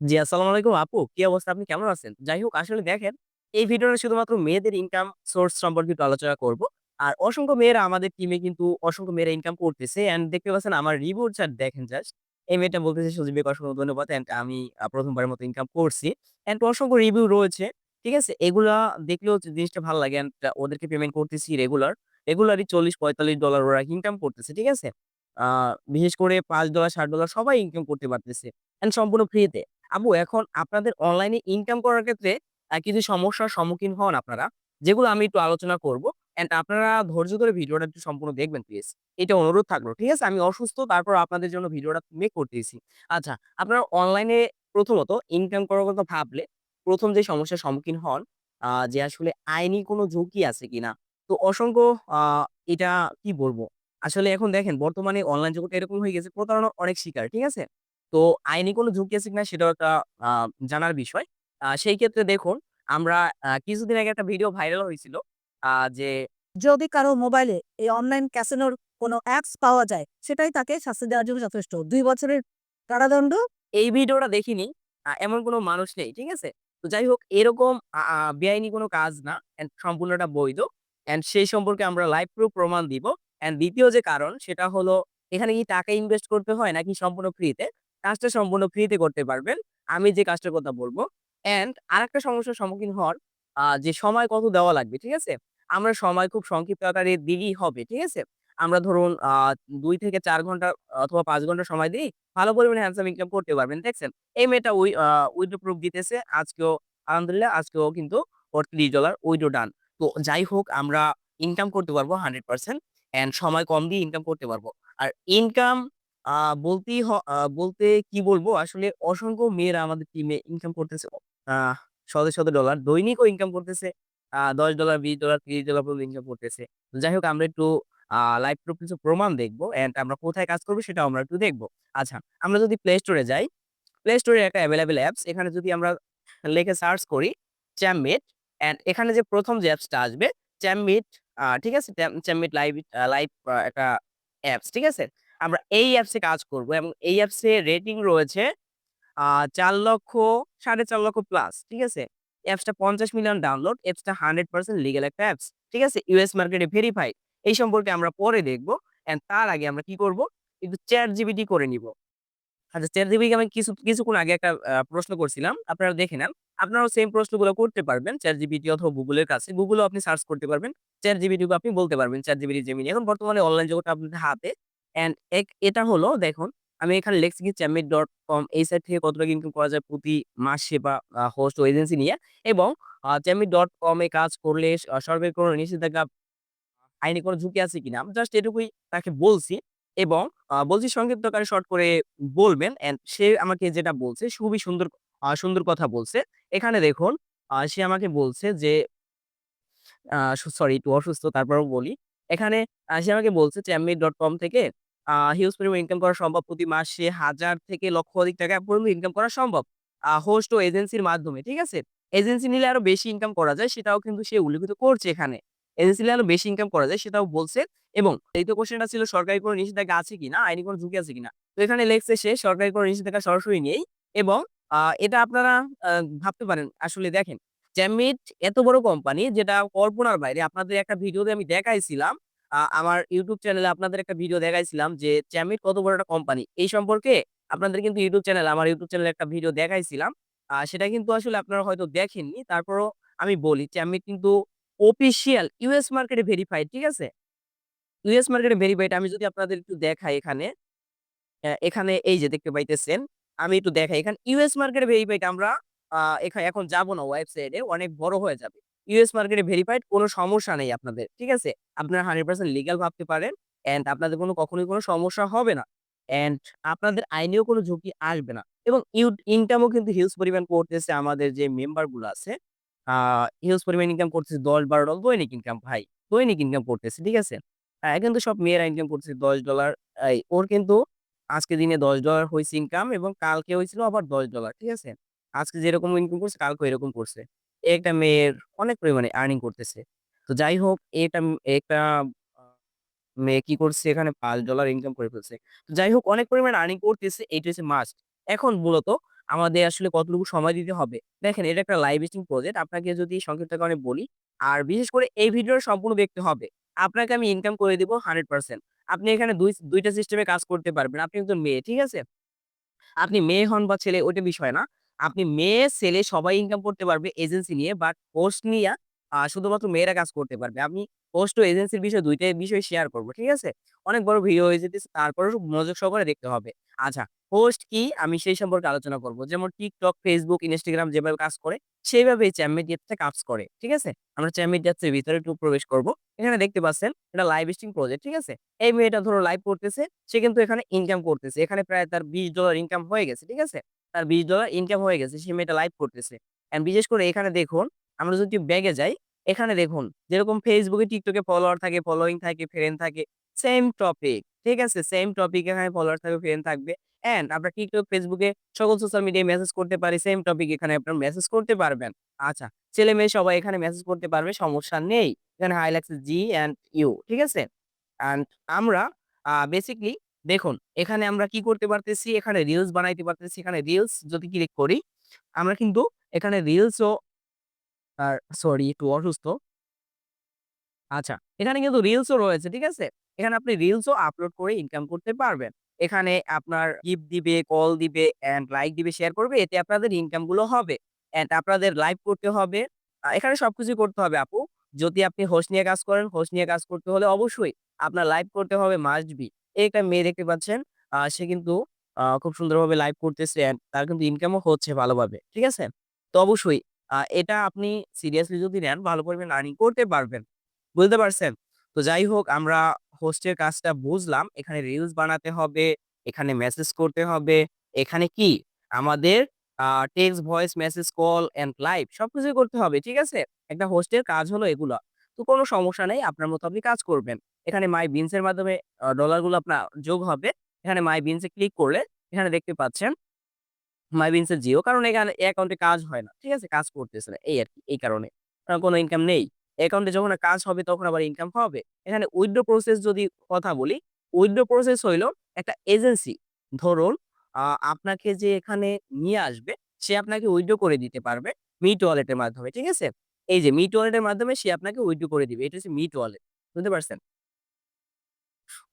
জি, আসসালামু আলাইকুম আপু। কি অবস্থা? আপনি কেমন আছেন? যাই হোক আসলে দেখেন, এই ভিডিওটা শুধুমাত্র মেয়েদের ইনকাম সোর্স সম্পর্কে আলোচনা করব। আর অসংখ্য মেয়েরা আমাদের টিমে কিন্তু অসংখ্য মেয়েরা ইনকাম করতেছে। অ্যান্ড দেখতে পাচ্ছেন আমার রিভিউ চার্ট দেখেন জাস্ট। এই মেয়েটা বলতেছে সজীব অসংখ্য ধন্যবাদ। অ্যান্ড আমি আ ১ম বারের মতো ইনকাম করছি। অ্যান্ড অসংখ্য রিভিউ রয়েছে। ঠিক আছে? এগুলা দেখলেও জিনিসটা ভালো লাগে। অ্যান্ড ওদেরকে পেমেন্ট করতেছি রেগুলার। রেগুলারই $৪০-৪৫ ওরা ইনকাম করতেছে। ঠিক আছে? বিশেষ করে $৫, $৬০ সবাই ইনকাম করতে পারতেছে। অ্যান্ড সম্পূর্ণ ফ্রিতে। আপু এখন আপনাদের অনলাইনে ইনকাম করার ক্ষেত্রে কিছু সমস্যার সম্মুখীন হন আপনারা। যেগুলো আমি একটু আলোচনা করব। অ্যান্ড আপনারা ধৈর্য ধরে ভিডিওটা একটু সম্পূর্ণ দেখবেন প্লিজ। এটা অনুরোধ থাকল। ঠিক আছে? আমি অসুস্থ তারপর আপনাদের জন্য ভিডিওটা মেক করতেছি। আচ্ছা, আপনারা অনলাইনে প্রথমত ইনকাম করার কথা ভাবলে প্রথম যে সমস্যার সম্মুখীন হন যে আসলে আইনি কোনো ঝুঁকি আছে কিনা? তো অসংখ্য এটা কি বলব? আসলে এখন দেখেন বর্তমানে অনলাইন জগৎটা এরকম হয়ে গেছে প্রতারণার অনেক শিকার। ঠিক আছে? তো আইনি কোনো ঝুঁকি আছে কিনা সেটাও একটা জানার বিষয়। সেই ক্ষেত্রে দেখুন আমরা কিছুদিন আগে একটা ভিডিও ভাইরাল হয়েছিল। যে যদি কারও মোবাইলে এই অনলাইন ক্যাসিনোর কোনো অ্যাপস পাওয়া যায়, সেটাই তাকে শাস্তি দেওয়ার জন্য যথেষ্ট। দুই বছরের কারাদণ্ড এই ভিডিওটা দেখিনি। এমন কোনো মানুষ নেই। ঠিক আছে? তো যাই হোক এরকম বেআইনি কোনো কাজ না। অ্যান্ড সম্পূর্ণটা বৈধ। অ্যান্ড সেই সম্পর্কে আমরা লাইভ প্রুফ প্রমাণ দিব। অ্যান্ড দ্বিতীয় যে কারণ সেটা হলো এখানে কি টাকা ইনভেস্ট করতে হয় নাকি সম্পূর্ণ ফ্রিতে? কাজটা সম্পূর্ণ ফ্রিতে করতে পারবেন। আমি যে কাজটার কথা বলব। অ্যান্ড আর একটা সমস্যার সম্মুখীন হওয়ার যে সময় কত দেওয়া লাগবে। ঠিক আছে? আমরা সময় খুব সংক্ষিপ্ত আকারে দিলেই হবে। ঠিক আছে? আমরা ধরুন ২ থেকে চার ঘণ্টা অথবা পাঁচ ঘণ্টা সময় দেই। ভালো পরিমাণে হ্যান্ডসাম ইনকাম করতে পারবেন। দেখছেন? এই মেয়েটা উই আ উইথড্র প্রুফ দিতেছে। আজকেও, আলহামদুলিল্লাহ, আজকেও কিন্তু ওর $৩০ উইথড্র ডান। তো যাই হোক, আমরা ইনকাম করতে পারব 100% অ্যান্ড সময় কম দিয়ে ইনকাম করতে পারব। আর ইনকাম আ বলতেই বলতে কি বলব আসলে অসংখ্য মেয়েরা আমাদের টিমে ইনকাম করতেছে আ শত, শত ডলার। দৈনিকও ইনকাম করতেছে। আ $১০, $২০, $৩০ পর্যন্ত ইনকাম করতেছে। যাই হোক আমরা একটু আ লাইভ প্রুফ কিছু প্রমাণ দেখব অ্যান্ড আমরা কোথায় কাজ করব সেটাও আমরা একটু দেখব। আচ্ছা, আমরা যদি প্লে স্টোরে যাই, প্লে স্টোরে একটা এভেইলেবল অ্যাপস এখানে যদি আমরা লিখে সার্চ করি চ্যামমিট অ্যান্ড এখানে যে ১ম যে অ্যাপসটা আসবে চ্যামমিট ঠিক আছে? চ্যামমিট লাইভ লাইভ একটা অ্যাপস। ঠিক আছে? আমরা এই অ্যাপসে কাজ করব এবং এই অ্যাপসে রেটিং রয়েছে চার লক্ষ, সাড়ে চার লক্ষ প্লাস। ঠিক আছে? অ্যাপসটা ৫০ মিলিয়ন ডাউনলোড। অ্যাপসটা 100% লিগ্যাল একটা অ্যাপস। ঠিক আছে? ইউএস মার্কেটে ভেরিফাইড। এই সম্পর্কে আমরা পরে দেখব অ্যান্ড তার আগে আমরা কি করব? একটু চ্যাট জিবিটি করে নিব। আচ্ছা ChatGPT কে আমি কিছু, কিছুক্ষণ আগে একটা প্রশ্ন করছিলাম। আপনারা দেখে নেন। আপনারাও সেম প্রশ্নগুলো করতে পারবেন, ChatGPT অথবা গুগলের কাছে। এও আপনি সার্চ করতে পারবেন। ChatGPT কেও আপনি বলতে পারবেন চ্যাট জিবিটি Gemini এখন বর্তমানে অনলাইন জগৎটা আপনাদের হাতে। অ্যান্ড এক, এটা হলো দেখুন, আমি এখানে লিখছি কি চ্যাম্পিট ডট কম এই সাইট থেকে কত টাকা ইনকাম করা যায় প্রতি মাসে বা হোস্ট এজেন্সি নিয়ে এবং আ চ্যামমিট.কম এ কাজ করলে স সরকারি কোনো নিষেধাজ্ঞা, আইনি কোনো ঝুঁকি আছে কিনা? আমি জাস্ট এটুকুই তাকে বলছি এবং বলছি সংক্ষিপ্ত আকারে শর্ট করে বলবেন অ্যান্ড সে আমাকে যেটা বলছে খুবই সুন্দর সুন্দর কথা বলছে। এখানে দেখুন সে আমাকে বলছে যে সরি একটু অসুস্থ, তারপরেও বলি। এখানে সে আমাকে বলছে চ্যামমিট.কম থেকে, আ হিউজ পরিমাণ ইনকাম করা সম্ভব। প্রতি মাসে হাজার থেকে লক্ষ অধিক টাকা পর্যন্ত ইনকাম করা সম্ভব। হোস্ট ও এজেন্সির মাধ্যমে। ঠিক আছে? এজেন্সি নিলে আরও বেশি ইনকাম করা যায়, সেটাও কিন্তু সে উল্লেখিত করছে এখানে। এজেন্সি নিলে আরও বেশি ইনকাম করা যায়, সেটাও বলছে এবং ২য় কোয়েশ্চেনটা ছিল, সরকারি কোনো নিষেধাজ্ঞা আছে কিনা? আইনি কোনো ঝুঁকি আছে কিনা? তো এখানে লেখছে সে, সরকারি কোনো নিষেধাজ্ঞা সরাসরি নেই এবং এটা আপনারা ভাবতে পারেন আসলে দেখেন চ্যামমিট এত বড় কোম্পানি যেটা কল্পনার বাইরে। আপনাদের একটা ভিডিওতে আমি দেখাইছিলাম। আমার ইউটিউব চ্যানেলে আপনাদের একটা ভিডিও দেখাইছিলাম যে চ্যামমিট কত বড় একটা কোম্পানি। এই সম্পর্কে আপনাদের কিন্তু ইউটিউব চ্যানেল আমার ইউটিউব চ্যানেলে একটা ভিডিও দেখাইছিলাম। সেটা কিন্তু আসলে আপনারা হয়তো দেখেননি। তারপরও আমি বলি চ্যামমিট কিন্তু অফিসিয়াল ইউএস মার্কেটে ভেরিফাইড। ঠিক আছে? ইউএস মার্কেটে ভেরিফাইড আমি যদি আপনাদের একটু দেখাই এখানে এখানে এই যে দেখতে পাইতেছেন। আমি একটু দেখাই। এখানে ইউএস মার্কেটে ভেরিফাইড আমরা আ এখা এখন যাব না ওয়েবসাইটে, অনেক বড় হয়ে যাবে। ইউএস মার্কেটে ভেরিফাইড কোন সমস্যা নেই আপনাদের। ঠিক আছে? আপনারা 100% লিগ্যাল ভাবতে পারেন। অ্যান্ড আপনাদের কোন কখনোই কোন সমস্যা হবে না। অ্যান্ড আপনাদের আইনেও কোন ঝুঁকি আসবে না। এবং ইউড ইনকামও কিন্তু হিউজ পরিমাণ করতেছে আমাদের যে মেম্বারগুলো আছে। হিউজ পরিমাণ ইনকাম করতেছে $১০-১২ দৈনিক ইনকাম ভাই। দৈনিক ইনকাম করতেছে। ঠিক আছে? কিন্তু সব মেয়েরা ইনকাম করতেছে দশ ডলার ওর কিন্তু আজকে দিনে $১০ হইছে ইনকাম এবং কালকে হয়েছিল আবার $১০ ঠিক আছে? আজকে যেরকম ইনকাম করছে কালকেও এরকম করছে। একটা মেয়ের অনেক পরিমাণে আর্নিং করতেছে। তো যাই হোক এটা একটা মেয়ে কি করছে এখানে $৫ ইনকাম করে ফেলছে। তো যাই হোক অনেক পরিমাণে আর্নিং করতেছে এইটা হচ্ছে মাস্ট। এখন মূলত আমাদের আসলে কতটুকু সময় দিতে হবে। দেখেন এটা একটা লাইভ স্ট্রিম প্রজেক্ট। আপনাকে যদি সংক্ষিপ্তকরণে বলি, আর বিশেষ করে এই ভিডিওটা সম্পূর্ণ দেখতে হবে। আপনাকে আমি ইনকাম করে দিব 100% আপনি এখানে দুই দুইটা সিস্টেমে কাজ করতে পারবেন। আপনি একজন মেয়ে, ঠিক আছে? আপনি মেয়ে হন বা ছেলে ওইটা বিষয় না। আপনি মেয়ে, ছেলে সবাই ইনকাম করতে পারবে এজেন্সি নিয়ে বাট হোস্ট নিয়া শুধুমাত্র মেয়েরা কাজ করতে পারবে। আমি হোস্ট ও এজেন্সির বিষয় ২ টাই বিষয় শেয়ার করব। ঠিক আছে? অনেক বড় ভিডিও হয়ে যেতেছে তারপরেও মনোযোগ সহকারে দেখতে হবে। আচ্ছা, হোস্ট কি আমি সেই সম্পর্কে আলোচনা করব। যেমন TikTok, Facebook, Instagram যেভাবে কাজ করে সেভাবেই চ্যাম মিডিয়াতে কাজ করে। ঠিক আছে? আমরা চ্যাম মিডিয়াতে ভিতরে একটু প্রবেশ করব। এখানে দেখতে পাচ্ছেন এটা লাইভ স্ট্রিম প্রজেক্ট। ঠিক আছে? এই মেয়েটা ধরো লাইভ করতেছে, সে কিন্তু এখানে ইনকাম করতেছে। এখানে প্রায় তার $20 ইনকাম হয়ে গেছে। ঠিক আছে? তার $20 ইনকাম হয়ে গেছে। সে মেয়েটা লাইভ করতেছে। অ্যান্ড বিশেষ করে এখানে দেখুন, আমরা যদি ব্যাগে যাই, এখানে দেখুন যেরকম এ TikTok ফলোয়ার থাকে, ফলোইং থাকে, ফ্রেন্ড থাকে, সেম টপিক। ঠিক আছে? সেম টপিক এখানে ফলোয়ার থাকবে, ফ্রেন্ড থাকবে। অ্যান্ড আপনার টিকটক এ সকল সোশ্যাল মিডিয়ায় মেসেজ করতে পারি। সেম টপিক এখানে আপনারা মেসেজ করতে পারবেন। আচ্ছা, ছেলে-মেয়ে সবাই এখানে মেসেজ করতে পারবে, সমস্যা নেই। এখানে হাই জি অ্যান্ড ইউ। ঠিক আছে? অ্যান্ড আমরা আ বেসিক্যালি দেখুন, এখানে আমরা কি করতে পারতেছি? এখানে রিলস বানাইতে পারতেছি। এখানে রিলস যদি ক্লিক করি, আমরা কিন্তু এখানে রিলসও আর সরি একটু অসুস্থ। আচ্ছা, এখানে কিন্তু রিলসও রয়েছে। ঠিক আছে? এখানে আপনি রিলসও আপলোড করে ইনকাম করতে পারবেন। এখানে আপনার গিফট দিবে, কল দিবে, অ্যান্ড লাইক দিবে, শেয়ার করবে। এতে আপনাদের ইনকামগুলো হবে। অ্যান্ড আপনাদের লাইভ করতে হবে। এখানে সবকিছুই করতে হবে আপু। যদি আপনি হোস নিয়ে কাজ করেন, হোস নিয়ে কাজ করতে হলে অবশ্যই আপনার লাইভ করতে হবে মাস্ট বি। একটা মেয়ে দেখতে পাচ্ছেন। আ সে কিন্তু খুব সুন্দরভাবে লাইভ করতেছে তার কিন্তু ইনকামও হচ্ছে ভালোভাবে। ঠিক আছে? তো অবশ্যই আ এটা আপনি সিরিয়াসলি যদি নেন ভালো পরিমাণ আর্নিং করতে পারবেন। বুঝতে পারছেন? তো যাই হোক আমরা হোস্টের কাজটা বুঝলাম। এখানে রিলস বানাতে হবে, এখানে মেসেজ করতে হবে। এখানে কি? আমাদের text, voice, message, call and live সবকিছুই করতে হবে। ঠিক আছে? একটা হোস্টের কাজ হলো এগুলা। তো কোনো সমস্যা নেই। আপনার মতো আপনি কাজ করবেন। এখানে মাই বিনস এর মাধ্যমে ডলারগুলো আপনার যোগ হবে। এখানে মাই বিনস ক্লিক করলে এখানে দেখতে পাচ্ছেন মাই বিনস এ জিরো কারণ এখানে অ্যাকাউন্টে কাজ হয় না। ঠিক আছে? কাজ করতেছে না। এই আর কি এই কারণে। কোনো ইনকাম নেই। অ্যাকাউন্টে যখন কাজ হবে তখন আবার ইনকাম হবে। এখানে উইথড্র প্রসেস যদি কথা বলি, উইথড্র প্রসেস হইল একটা এজেন্সি ধরুন আপনাকে যে এখানে নিয়ে আসবে, সে আপনাকে উইথড্র করে দিতে পারবে মিট ওয়ালেটের মাধ্যমে। ঠিক আছে? এই যে মিট ওয়ালেটের মাধ্যমে সে আপনাকে উইথড্র করে দিবে। এটা হচ্ছে মিট ওয়ালেট। বুঝতে পারছেন?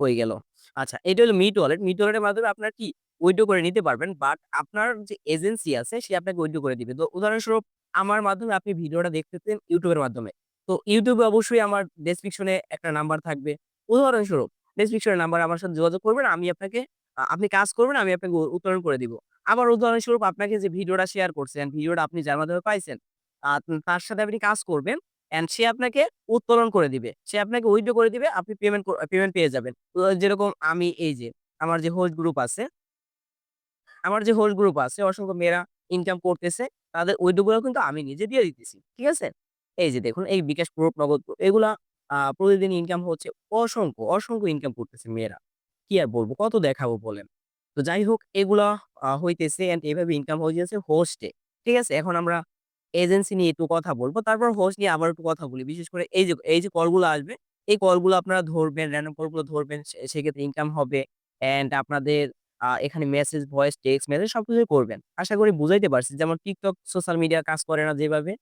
হয়ে গেল। আচ্ছা, এটা হলো মিট ওয়ালেট। মিট ওয়ালেটের মাধ্যমে আপনার কি উইথড্র করে নিতে পারবেন। বাট আপনার যে এজেন্সি আছে সে আপনাকে উইথড্র করে দিবে। তো উদাহরণস্বরূপ আমার মাধ্যমে আপনি ভিডিওটা দেখতেছেন এর মাধ্যমে। তো এ অবশ্যই আমার ডেসক্রিপশনে একটা নাম্বার থাকবে। উদাহরণস্বরূপ ডেসক্রিপশনের নাম্বার আমার সাথে যোগাযোগ করবেন। আমি আপনাকে আপনি কাজ করবেন, আমি আপনাকে উত্তোলন করে দিব। আবার উদাহরণস্বরূপ আপনাকে যে ভিডিওটা শেয়ার করছেন, ভিডিওটা আপনি যার মাধ্যমে পাইছেন, তার সাথে আপনি কাজ করবেন অ্যান্ড সে আপনাকে উত্তোলন করে দিবে। সে আপনাকে উইথড্র করে দিবে, আপনি পেমেন্ট পেমেন্ট পেয়ে যাবেন। যেরকম আমি এই যে আমার যে হোস্ট গ্রুপ আছে আমার যে হোস্ট গ্রুপ আছে অসংখ্য মেয়েরা ইনকাম করতেছে। তাদের উইথড্রগুলো কিন্তু আমি নিজে দিয়ে দিতেছি। ঠিক আছে? এই যে দেখুন এই বিকাশ গ্রুপ, নগদ এগুলা প্রতিদিন ইনকাম হচ্ছে অসংখ্য, অসংখ্য ইনকাম করতেছে মেয়েরা। কি আর বলব কত দেখাবো বলেন? তো যাই হোক এগুলা হইতেছে অ্যান্ড এভাবে ইনকাম হয়ে যাচ্ছে হোস্টে। ঠিক আছে? এখন আমরা এজেন্সি নিয়ে একটু কথা বলব তারপর হোস্ট নিয়ে আবার একটু কথা বলি। বিশেষ করে এই যে এই যে কলগুলো আসবে, এই কলগুলো আপনারা ধরবেন, র‍্যান্ডম কলগুলো ধরবেন। সেক্ষেত্রে ইনকাম হবে অ্যান্ড আপনাদের এখানে মেসেজ, ভয়েস, টেক্সট মেসেজ সবকিছুই করবেন। আশা করি বুঝাইতে পারছি। যেমন টিকটক সোশ্যাল মিডিয়া কাজ করে না যেভাবে,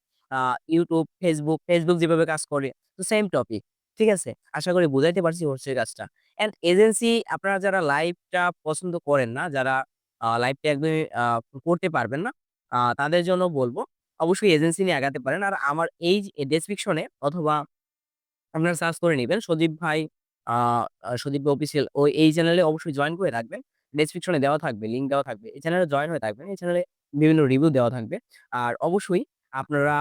YouTube, ফেসবুক Facebook যেভাবে কাজ করে, তো সেম টপিক। ঠিক আছে? আশা করি বুঝাইতে পারছি হোস্টের কাজটা। অ্যান্ড এজেন্সি আপনারা যারা লাইভটা পছন্দ করেন না, যারা লাইভটা একদমই করতে পারবেন না, তাদের জন্য বলব অবশ্যই এজেন্সি নিয়ে আগাতে পারেন। আর আমার এই ডেসক্রিপশনে অথবা আপনারা সার্চ করে নিবেন সজীব ভাই সজীব অফিসিয়াল ও এই চ্যানেলে অবশ্যই জয়েন করে রাখবেন। ডেসক্রিপশনে দেওয়া থাকবে, লিঙ্ক দেওয়া থাকবে। এই চ্যানেলে জয়েন হয়ে থাকবেন। এই চ্যানেলে বিভিন্ন রিভিউ দেওয়া থাকবে। আর অবশ্যই আপনারা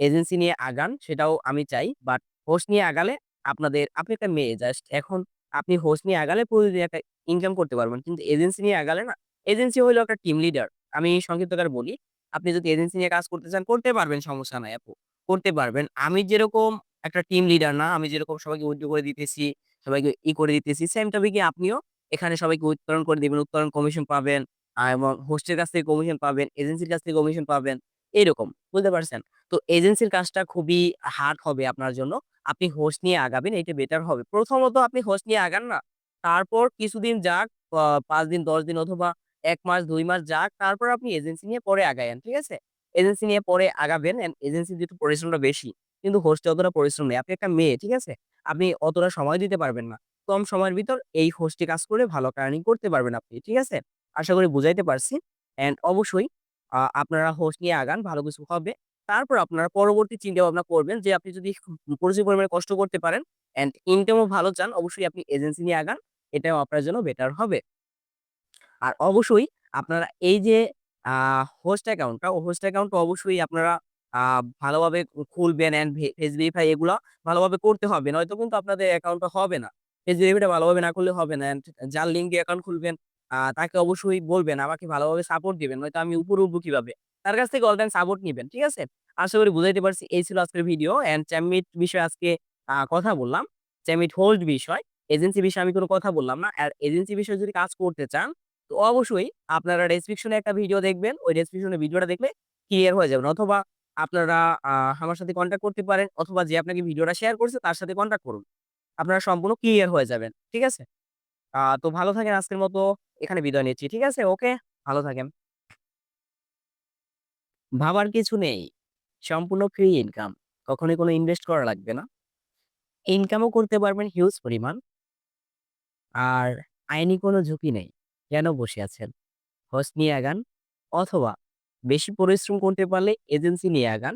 এজেন্সি নিয়ে আগান সেটাও আমি চাই। বাট হোস্ট নিয়ে আগালে আপনাদের আপনি একটা মেয়ে জাস্ট এখন আপনি হোস্ট নিয়ে আগালে প্রতিদিন একটা ইনকাম করতে পারবেন। কিন্তু এজেন্সি নিয়ে আগালে না, এজেন্সি হইল একটা টিম লিডার। আমি সংক্ষিপ্তকার বলি, আপনি যদি এজেন্সি নিয়ে কাজ করতে চান করতে পারবেন সমস্যা নাই আপু। করতে পারবেন। আমি যেরকম একটা টিম লিডার না, আমি যেরকম সবাইকে উইথড্র করে দিতেছি, সবাইকে ই করে দিতেছি, সেম টপিকে আপনিও এখানে সবাইকে উত্তোলন করে দিবেন, উত্তোলন কমিশন পাবেন এবং হোস্টের কাছ থেকে কমিশন পাবেন, এজেন্সির কাছ থেকে কমিশন পাবেন। এরকম। বুঝতে পারছেন? তো এজেন্সির কাজটা খুবই হার্ড হবে আপনার জন্য। আপনি হোস্ট নিয়ে আগাবেন এইটা বেটার হবে। প্রথমত আপনি হোস্ট নিয়ে আগান না। তারপর কিছুদিন যাক, ৫ দিন, ১০ দিন অথবা ১ মাস দুই মাস যাক তারপর আপনি এজেন্সি নিয়ে পরে আগায়েন। ঠিক আছে? এজেন্সি নিয়ে পরে আগাবেন এন্ড এজেন্সির যেহেতু পরিশ্রমটা বেশি। কিন্তু হোস্টে অতটা পরিশ্রম নেই। আপনি একটা মেয়ে, ঠিক আছে? আপনি অতটা সময় দিতে পারবেন না। কম সময়ের ভিতর এই হোস্টে কাজ করে ভালো একটা করতে পারবেন আপনি। ঠিক আছে? আশা করি বুঝাইতে পারছি। অ্যান্ড অবশ্যই আপনারা হোস্ট নিয়ে আগান, ভালো কিছু হবে। তারপর আপনারা পরবর্তী চিন্তা ভাবনা করবেন যে আপনি যদি প্রচুর পরিমাণে কষ্ট করতে পারেন অ্যান্ড ইনকামও ভালো চান, অবশ্যই আপনি এজেন্সি নিয়ে আগান। এটাও আপনার জন্য বেটার হবে। আর অবশ্যই আপনারা এই যে হোস্ট অ্যাকাউন্টটা, হোস্ট অ্যাকাউন্টটা অবশ্যই আপনারা ভালোভাবে খুলবেন অ্যান্ড ফেস ভেরিফাই এগুলা ভালোভাবে করতে হবে। নয়তো কিন্তু আপনাদের অ্যাকাউন্টটা হবে না। ফেস ভেরিফাইটা ভালোভাবে না করলে হবে না। অ্যান্ড যার লিঙ্কে অ্যাকাউন্ট খুলবেন তাকে অবশ্যই বলবেন আমাকে ভালোভাবে সাপোর্ট দিবেন। নয়তো আমি উপরে উঠবো কীভাবে? তার কাছ থেকে অল টাইম সাপোর্ট নিবেন। ঠিক আছে? আশা করি বুঝাইতে পারছি। এই ছিল আজকের ভিডিও অ্যান্ড চ্যামমিট বিষয়ে আজকে কথা বললাম। চ্যামমিট হোল্ড বিষয়। এজেন্সি বিষয়ে আমি কোনো কথা বললাম না। আর এজেন্সি বিষয়ে যদি কাজ করতে চান, তো অবশ্যই আপনারা ডেসক্রিপশনে একটা ভিডিও দেখবেন। ওই ডেসক্রিপশনে ভিডিওটা দেখলে ক্লিয়ার হয়ে যাবেন। অথবা আপনারা আমার সাথে কনট্যাক্ট করতে পারেন অথবা যে আপনাকে ভিডিওটা শেয়ার করছে তার সাথে কনট্যাক্ট করুন। আপনারা সম্পূর্ণ ক্লিয়ার হয়ে যাবেন। ঠিক আছে? তো ভালো থাকেন আজকের মতো এখানে বিদায় নিচ্ছি। ঠিক আছে? ওকে, ভালো থাকেন। ভাবার কিছু নেই। সম্পূর্ণ ফ্রি ইনকাম। কখনোই কোনো ইনভেস্ট করা লাগবে না। ইনকামও করতে পারবেন হিউজ পরিমাণ। আর আইনি কোনো ঝুঁকি নেই। কেন বসে আছেন? হস নিয়ে আগান অথবা বেশি পরিশ্রম করতে পারলে এজেন্সি নিয়ে আগান।